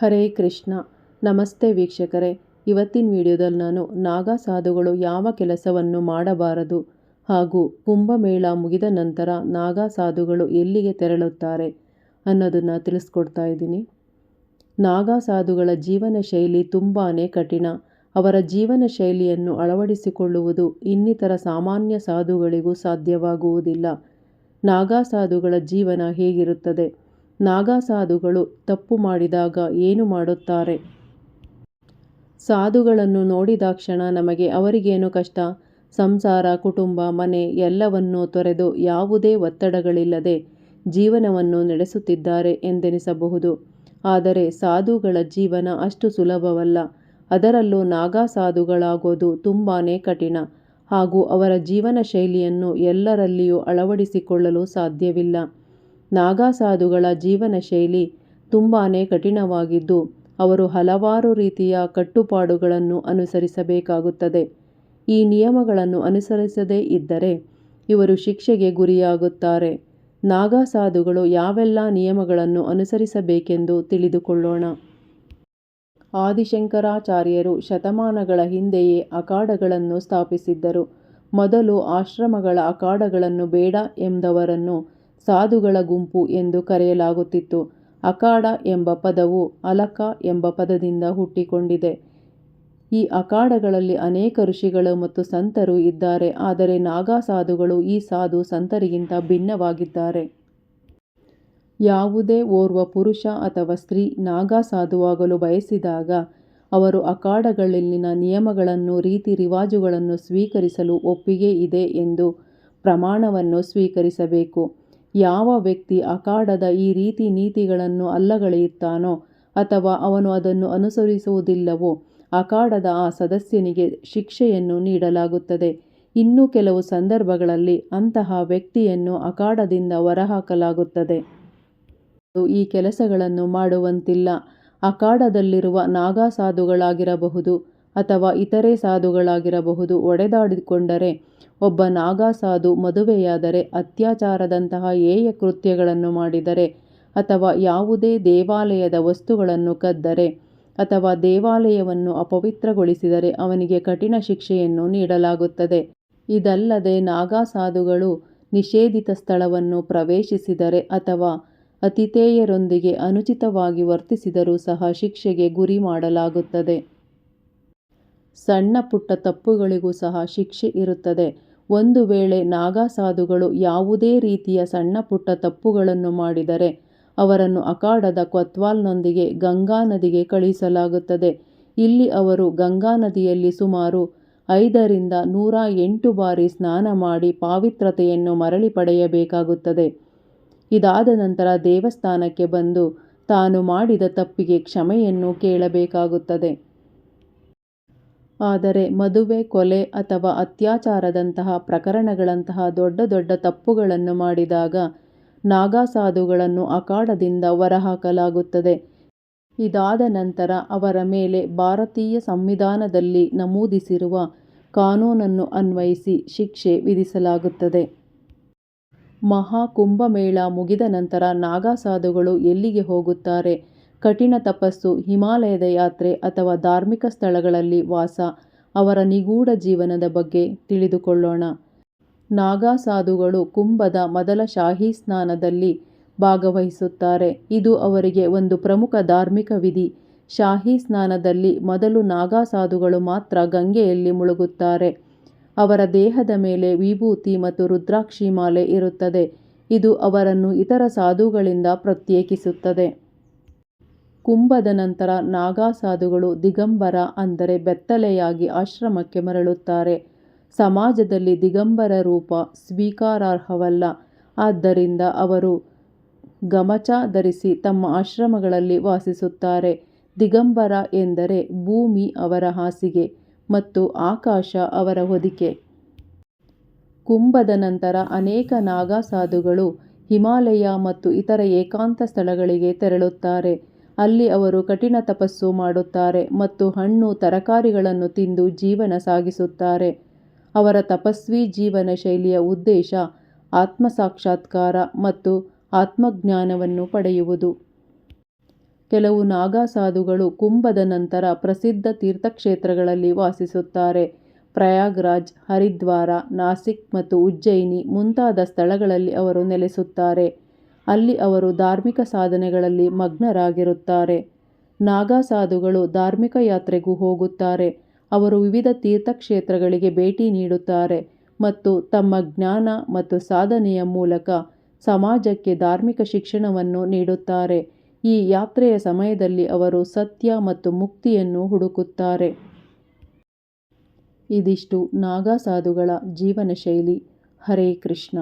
ಹರೇ ಕೃಷ್ಣ. ನಮಸ್ತೆ ವೀಕ್ಷಕರೇ. ಇವತ್ತಿನ ವಿಡಿಯೋದಲ್ಲಿ ನಾನು ನಾಗಾ ಸಾಧುಗಳು ಯಾವ ಕೆಲಸವನ್ನು ಮಾಡಬಾರದು? ಹಾಗೂ ಕುಂಭಮೇಳ ಮುಗಿದ ನಂತರ ನಾಗಾ ಸಾಧುಗಳು ಎಲ್ಲಿಗೆ ತೆರಳುತ್ತಾರೆ ಅನ್ನೋದನ್ನು ತಿಳಿಸ್ಕೊಡ್ತಾ ಇದ್ದೀನಿ. ನಾಗಾ ಸಾಧುಗಳ ಜೀವನ ಶೈಲಿ ತುಂಬಾ ಕಠಿಣ. ಅವರ ಜೀವನ ಶೈಲಿಯನ್ನು ಅಳವಡಿಸಿಕೊಳ್ಳುವುದು ಇನ್ನಿತರ ಸಾಮಾನ್ಯ ಸಾಧುಗಳಿಗೂ ಸಾಧ್ಯವಾಗುವುದಿಲ್ಲ. ನಾಗಾ ಸಾಧುಗಳ ಜೀವನ ಹೇಗಿರುತ್ತದೆ? ನಾಗಾ ಸಾಧುಗಳು ತಪ್ಪು ಮಾಡಿದಾಗ ಏನು ಮಾಡುತ್ತಾರೆ? ಸಾಧುಗಳನ್ನು ನೋಡಿದಾಕ್ಷಣ ನಮಗೆ ಅವರಿಗೇನು ಕಷ್ಟ? ಸಂಸಾರ, ಕುಟುಂಬ, ಮನೆ ಎಲ್ಲವನ್ನೂ ತೊರೆದು ಯಾವುದೇ ಒತ್ತಡಗಳಿಲ್ಲದೆ ಜೀವನವನ್ನು ನಡೆಸುತ್ತಿದ್ದಾರೆ ಎಂದೆನಿಸಬಹುದು. ಆದರೆ ಸಾಧುಗಳ ಜೀವನ ಅಷ್ಟು ಸುಲಭವಲ್ಲ. ಅದರಲ್ಲೂ ನಾಗಾ ಸಾಧುಗಳಾಗೋದು ತುಂಬಾ ಕಠಿಣ. ಹಾಗೂ ಅವರ ಜೀವನ ಶೈಲಿಯನ್ನು ಎಲ್ಲರಲ್ಲಿಯೂ ಅಳವಡಿಸಿಕೊಳ್ಳಲು ಸಾಧ್ಯವಿಲ್ಲ. ನಾಗಾ ಸಾಧುಗಳ ಜೀವನ ಶೈಲಿ ತುಂಬಾ ಕಠಿಣವಾಗಿದ್ದು, ಅವರು ಹಲವಾರು ರೀತಿಯ ಕಟ್ಟುಪಾಡುಗಳನ್ನು ಅನುಸರಿಸಬೇಕಾಗುತ್ತದೆ. ಈ ನಿಯಮಗಳನ್ನು ಅನುಸರಿಸದೇ ಇದ್ದರೆ ಇವರು ಶಿಕ್ಷೆಗೆ ಗುರಿಯಾಗುತ್ತಾರೆ. ನಾಗಾ ಸಾಧುಗಳು ಯಾವೆಲ್ಲ ನಿಯಮಗಳನ್ನು ಅನುಸರಿಸಬೇಕೆಂದು ತಿಳಿದುಕೊಳ್ಳೋಣ. ಆದಿಶಂಕರಾಚಾರ್ಯರು ಶತಮಾನಗಳ ಹಿಂದೆಯೇ ಅಖಾಡಗಳನ್ನು ಸ್ಥಾಪಿಸಿದ್ದರು. ಮೊದಲು ಆಶ್ರಮಗಳ ಅಖಾಡಗಳನ್ನು ಬೇಡ ಎಂದವರನ್ನು ಸಾಧುಗಳ ಗುಂಪು ಎಂದು ಕರೆಯಲಾಗುತ್ತಿತ್ತು. ಅಖಾಡ ಎಂಬ ಪದವು ಅಲಕ ಎಂಬ ಪದದಿಂದ ಹುಟ್ಟಿಕೊಂಡಿದೆ. ಈ ಅಖಾಡಗಳಲ್ಲಿ ಅನೇಕ ಋಷಿಗಳು ಮತ್ತು ಸಂತರು ಇದ್ದಾರೆ, ಆದರೆ ನಾಗಾ ಸಾಧುಗಳು ಈ ಸಾಧು ಸಂತರಿಗಿಂತ ಭಿನ್ನವಾಗಿದ್ದಾರೆ. ಯಾವುದೇ ಓರ್ವ ಪುರುಷ ಅಥವಾ ಸ್ತ್ರೀ ನಾಗಾ ಸಾಧುವಾಗಲು ಬಯಸಿದಾಗ, ಅವರು ಅಖಾಡಗಳಲ್ಲಿನ ನಿಯಮಗಳನ್ನು, ರೀತಿ ರಿವಾಜುಗಳನ್ನು ಸ್ವೀಕರಿಸಲು ಒಪ್ಪಿಗೆ ಇದೆ ಎಂದು ಪ್ರಮಾಣವನ್ನು ಸ್ವೀಕರಿಸಬೇಕು. ಯಾವ ವ್ಯಕ್ತಿ ಅಖಾಡದ ಈ ರೀತಿ ನೀತಿಗಳನ್ನು ಅಲ್ಲಗಳೆಯುತ್ತಾನೋ ಅಥವಾ ಅವನು ಅದನ್ನು ಅನುಸರಿಸುವುದಿಲ್ಲವೋ ಅಖಾಡದ ಆ ಸದಸ್ಯನಿಗೆ ಶಿಕ್ಷೆಯನ್ನು ನೀಡಲಾಗುತ್ತದೆ. ಇನ್ನು ಕೆಲವು ಸಂದರ್ಭಗಳಲ್ಲಿ ಅಂತಹ ವ್ಯಕ್ತಿಯನ್ನು ಅಖಾಡದಿಂದ ಹೊರಹಾಕಲಾಗುತ್ತದೆ. ಈ ಕೆಲಸಗಳನ್ನು ಮಾಡುವಂತಿಲ್ಲ. ಅಖಾಡದಲ್ಲಿರುವ ನಾಗಾ ಸಾಧುಗಳಾಗಿರಬಹುದು ಅಥವಾ ಇತರೆ ಸಾಧುಗಳಾಗಿರಬಹುದು ಒಡೆದಾಡಿಕೊಂಡರೆ, ಒಬ್ಬ ನಾಗಾ ಸಾಧು ಮದುವೆಯಾದರೆ ಅತ್ಯಾಚಾರದಂತಹ ಏಯ ಕೃತ್ಯಗಳನ್ನು ಮಾಡಿದರೆ ಅಥವಾ ಯಾವುದೇ ದೇವಾಲಯದ ವಸ್ತುಗಳನ್ನು ಕದ್ದರೆ ಅಥವಾ ದೇವಾಲಯವನ್ನು ಅಪವಿತ್ರಗೊಳಿಸಿದರೆ ಅವನಿಗೆ ಕಠಿಣ ಶಿಕ್ಷೆಯನ್ನು ನೀಡಲಾಗುತ್ತದೆ. ಇದಲ್ಲದೆ ನಾಗಾ ಸಾಧುಗಳು ನಿಷೇಧಿತ ಸ್ಥಳವನ್ನು ಪ್ರವೇಶಿಸಿದರೆ ಅಥವಾ ಅತಿಥೇಯರೊಂದಿಗೆ ಅನುಚಿತವಾಗಿ ವರ್ತಿಸಿದರೂ ಸಹ ಶಿಕ್ಷೆಗೆ ಗುರಿ ಮಾಡಲಾಗುತ್ತದೆ. ಸಣ್ಣ ಪುಟ್ಟ ತಪ್ಪುಗಳಿಗೂ ಸಹ ಶಿಕ್ಷೆ ಇರುತ್ತದೆ. ಒಂದು ವೇಳೆ ನಾಗಾ ಸಾಧುಗಳು ಯಾವುದೇ ರೀತಿಯ ಸಣ್ಣ ಪುಟ್ಟ ತಪ್ಪುಗಳನ್ನು ಮಾಡಿದರೆ ಅವರನ್ನು ಅಖಾಡದ ಕೊತ್ವಾಲ್ನೊಂದಿಗೆ ಗಂಗಾ ನದಿಗೆ ಕಳುಹಿಸಲಾಗುತ್ತದೆ ಇಲ್ಲಿ ಅವರು ಗಂಗಾ ನದಿಯಲ್ಲಿ ಸುಮಾರು ಐದರಿಂದ ನೂರ ಎಂಟು ಬಾರಿ ಸ್ನಾನ ಮಾಡಿ ಪಾವಿತ್ರತೆಯನ್ನು ಮರಳಿ ಪಡೆಯಬೇಕಾಗುತ್ತದೆ. ಇದಾದ ನಂತರ ದೇವಸ್ಥಾನಕ್ಕೆ ಬಂದು ತಾನು ಮಾಡಿದ ತಪ್ಪಿಗೆ ಕ್ಷಮೆಯನ್ನು ಕೇಳಬೇಕಾಗುತ್ತದೆ. ಆದರೆ ಮದುವೆ, ಕೊಲೆ ಅಥವಾ ಅತ್ಯಾಚಾರದಂತಹ ಪ್ರಕರಣಗಳಂತಹ ದೊಡ್ಡ ದೊಡ್ಡ ತಪ್ಪುಗಳನ್ನು ಮಾಡಿದಾಗ ನಾಗಾ ಸಾಧುಗಳನ್ನು ಅಖಾಡದಿಂದ ಹೊರಹಾಕಲಾಗುತ್ತದೆ. ಇದಾದ ನಂತರ ಅವರ ಮೇಲೆ ಭಾರತೀಯ ಸಂವಿಧಾನದಲ್ಲಿ ನಮೂದಿಸಿರುವ ಕಾನೂನನ್ನು ಅನ್ವಯಿಸಿ ಶಿಕ್ಷೆ ವಿಧಿಸಲಾಗುತ್ತದೆ. ಮಹಾಕುಂಭಮೇಳ ಮುಗಿದ ನಂತರ ನಾಗಾ ಸಾಧುಗಳು ಎಲ್ಲಿಗೆ ಹೋಗುತ್ತಾರೆ? ಕಠಿಣ ತಪಸ್ಸು, ಹಿಮಾಲಯದ ಯಾತ್ರೆ ಅಥವಾ ಧಾರ್ಮಿಕ ಸ್ಥಳಗಳಲ್ಲಿ ವಾಸ, ಅವರ ನಿಗೂಢ ಜೀವನದ ಬಗ್ಗೆ ತಿಳಿದುಕೊಳ್ಳೋಣ. ನಾಗಾ ಸಾಧುಗಳು ಕುಂಭದ ಮೊದಲ ಶಾಹಿ ಸ್ನಾನದಲ್ಲಿ ಭಾಗವಹಿಸುತ್ತಾರೆ. ಇದು ಅವರಿಗೆ ಒಂದು ಪ್ರಮುಖ ಧಾರ್ಮಿಕ ವಿಧಿ. ಶಾಹಿ ಸ್ನಾನದಲ್ಲಿ ಮೊದಲು ನಾಗಾ ಸಾಧುಗಳು ಮಾತ್ರ ಗಂಗೆಯಲ್ಲಿ ಮುಳುಗುತ್ತಾರೆ. ಅವರ ದೇಹದ ಮೇಲೆ ವಿಭೂತಿ ಮತ್ತು ರುದ್ರಾಕ್ಷಿ ಮಾಲೆ ಇರುತ್ತದೆ. ಇದು ಅವರನ್ನು ಇತರ ಸಾಧುಗಳಿಂದ ಪ್ರತ್ಯೇಕಿಸುತ್ತದೆ. ಕುಂಭದ ನಂತರ ನಾಗಾ ಸಾಧುಗಳು ದಿಗಂಬರ ಅಂದರೆ ಬೆತ್ತಲೆಯಾಗಿ ಆಶ್ರಮಕ್ಕೆ ಮರಳುತ್ತಾರೆ. ಸಮಾಜದಲ್ಲಿ ದಿಗಂಬರ ರೂಪ ಸ್ವೀಕಾರಾರ್ಹವಲ್ಲ. ಆದ್ದರಿಂದ ಅವರು ಗಮಚ ಧರಿಸಿ ತಮ್ಮ ಆಶ್ರಮಗಳಲ್ಲಿ ವಾಸಿಸುತ್ತಾರೆ. ದಿಗಂಬರ ಎಂದರೆ ಭೂಮಿ ಅವರ ಹಾಸಿಗೆ ಮತ್ತು ಆಕಾಶ ಅವರ ಹೊದಿಕೆ. ಕುಂಭದ ನಂತರ ಅನೇಕ ನಾಗಾ ಸಾಧುಗಳು ಹಿಮಾಲಯ ಮತ್ತು ಇತರ ಏಕಾಂತ ಸ್ಥಳಗಳಿಗೆ ತೆರಳುತ್ತಾರೆ. ಅಲ್ಲಿ ಅವರು ಕಠಿಣ ತಪಸ್ಸು ಮಾಡುತ್ತಾರೆ ಮತ್ತು ಹಣ್ಣು ತರಕಾರಿಗಳನ್ನು ತಿಂದು ಜೀವನ ಸಾಗಿಸುತ್ತಾರೆ ಅವರ ತಪಸ್ವಿ ಜೀವನ ಶೈಲಿಯ ಉದ್ದೇಶ ಆತ್ಮ ಸಾಕ್ಷಾತ್ಕಾರ ಮತ್ತು ಆತ್ಮಜ್ಞಾನವನ್ನು ಪಡೆಯುವುದು ಕೆಲವು ನಾಗಾ ಸಾಧುಗಳು ಕುಂಭದ ನಂತರ ಪ್ರಸಿದ್ಧ ತೀರ್ಥಕ್ಷೇತ್ರಗಳಲ್ಲಿ ವಾಸಿಸುತ್ತಾರೆ. ಪ್ರಯಾಗ್ರಾಜ್, ಹರಿದ್ವಾರ, ನಾಸಿಕ್ ಮತ್ತು ಉಜ್ಜಯಿನಿ ಮುಂತಾದ ಸ್ಥಳಗಳಲ್ಲಿ ಅವರು ನೆಲೆಸುತ್ತಾರೆ. ಅಲ್ಲಿ ಅವರು ಧಾರ್ಮಿಕ ಸಾಧನೆಗಳಲ್ಲಿ ಮಗ್ನರಾಗಿರುತ್ತಾರೆ. ನಾಗಾ ಸಾಧುಗಳು ಧಾರ್ಮಿಕ ಯಾತ್ರೆಗೂ ಹೋಗುತ್ತಾರೆ. ಅವರು ವಿವಿಧ ತೀರ್ಥಕ್ಷೇತ್ರಗಳಿಗೆ ಭೇಟಿ ನೀಡುತ್ತಾರೆ ಮತ್ತು ತಮ್ಮ ಜ್ಞಾನ ಮತ್ತು ಸಾಧನೆಯ ಮೂಲಕ ಸಮಾಜಕ್ಕೆ ಧಾರ್ಮಿಕ ಶಿಕ್ಷಣವನ್ನು ನೀಡುತ್ತಾರೆ. ಈ ಯಾತ್ರೆಯ ಸಮಯದಲ್ಲಿ ಅವರು ಸತ್ಯ ಮತ್ತು ಮುಕ್ತಿಯನ್ನು ಹುಡುಕುತ್ತಾರೆ. ಇದಿಷ್ಟು ನಾಗಾ ಸಾಧುಗಳ ಜೀವನ ಶೈಲಿ ಹರೇ ಕೃಷ್ಣ